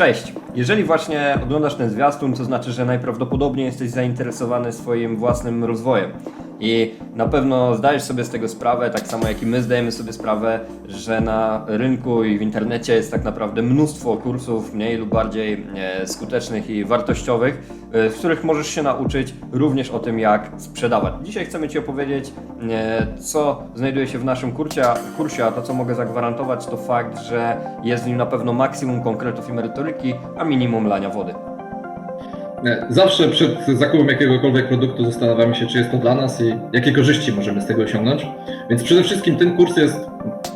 Cześć! Jeżeli właśnie oglądasz ten zwiastun, to znaczy, że najprawdopodobniej jesteś zainteresowany swoim własnym rozwojem. I na pewno zdajesz sobie z tego sprawę, tak samo jak i my zdajemy sobie sprawę, że na rynku i w internecie jest tak naprawdę mnóstwo kursów mniej lub bardziej e, skutecznych i wartościowych, e, w których możesz się nauczyć również o tym, jak sprzedawać. Dzisiaj chcemy Ci opowiedzieć, e, co znajduje się w naszym kursie, kursie, a to co mogę zagwarantować, to fakt, że jest w nim na pewno maksimum konkretów i merytoryki, a minimum lania wody. Nie, Zawsze przed zakupem jakiegokolwiek produktu zastanawiamy się, czy jest to dla nas i jakie korzyści możemy z tego osiągnąć. Więc przede wszystkim ten kurs jest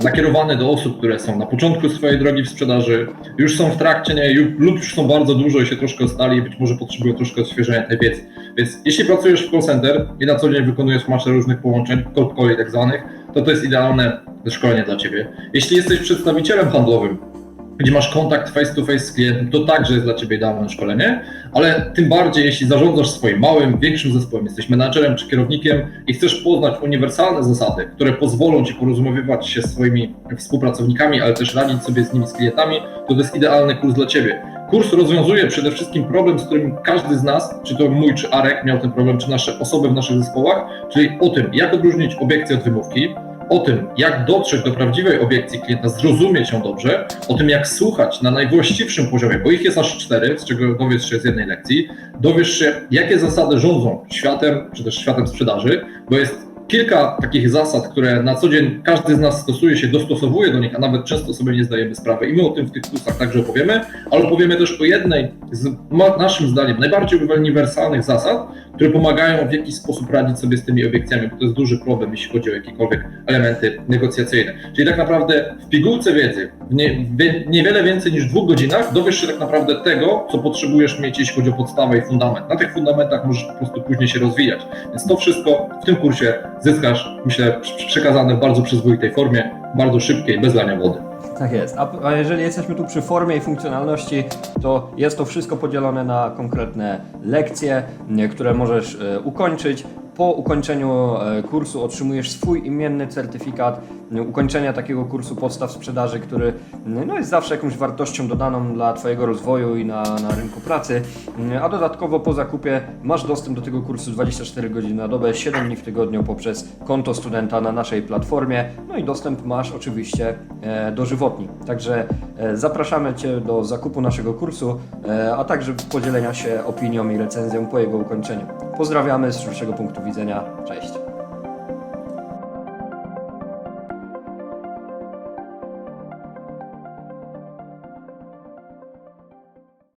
nakierowany do osób, które są na początku swojej drogi w sprzedaży, już są w trakcie niej lub już są bardzo dużo i się troszkę ostali i być może potrzebują troszkę odświeżenia tej wiedzy. Więc jeśli pracujesz w call center i na co dzień wykonujesz masę różnych połączeń, cold call tak zwanych, to to jest idealne szkolenie dla Ciebie. Jeśli jesteś przedstawicielem handlowym, gdzie masz kontakt face to face z klientem, to także jest dla Ciebie idealne szkolenie, ale tym bardziej jeśli zarządzasz swoim małym, większym zespołem, jesteś menadżerem czy kierownikiem i chcesz poznać uniwersalne zasady, które pozwolą Ci porozumiewać się z swoimi współpracownikami, ale też radzić sobie z nimi, z klientami, to to jest idealny kurs dla Ciebie. Kurs rozwiązuje przede wszystkim problem, z którym każdy z nas, czy to mój, czy Arek miał ten problem, czy nasze osoby w naszych zespołach, czyli o tym, jak odróżnić obiekcję od wymówki, o tym, jak dotrzeć do prawdziwej obiekcji klienta, zrozumieć ją dobrze, o tym, jak słuchać na najwłaściwszym poziomie, bo ich jest aż cztery, z czego dowiesz się z jednej lekcji, dowiesz się, jakie zasady rządzą światem, czy też światem sprzedaży, bo jest kilka takich zasad, które na co dzień każdy z nas stosuje się, dostosowuje do nich, a nawet często sobie nie zdajemy sprawy. I my o tym w tych kursach także opowiemy, ale opowiemy też o jednej z naszym zdaniem najbardziej uniwersalnych zasad, które pomagają w jakiś sposób radzić sobie z tymi obiekcjami, bo to jest duży problem, jeśli chodzi o jakiekolwiek elementy negocjacyjne. Czyli tak naprawdę w pigułce wiedzy, w nie, wie, niewiele więcej niż dwóch godzinach dowiesz się tak naprawdę tego, co potrzebujesz mieć, jeśli chodzi o podstawę i fundament. Na tych fundamentach możesz po prostu później się rozwijać. Więc to wszystko w tym kursie zyskasz, myślę, przekazane w bardzo przyzwoitej formie, bardzo szybkiej, bez lania wody. Tak jest. A, jeżeli jesteśmy tu przy formie i funkcjonalności, to jest to wszystko podzielone na konkretne lekcje, które możesz e, ukończyć. Po ukończeniu e, kursu otrzymujesz swój imienny certyfikat ukończenia takiego kursu podstaw sprzedaży, który no, jest zawsze jakąś wartością dodaną dla Twojego rozwoju i na, na rynku pracy. A dodatkowo po zakupie masz dostęp do tego kursu 24 godziny na dobę, 7 dni w tygodniu poprzez konto studenta na naszej platformie. No i dostęp masz oczywiście e, dożywotni. Także e, zapraszamy Cię do zakupu naszego kursu, a także podzielenia się opinią i recenzją po jego ukończeniu. Pozdrawiamy z szerszego punktu widzenia. Cześć.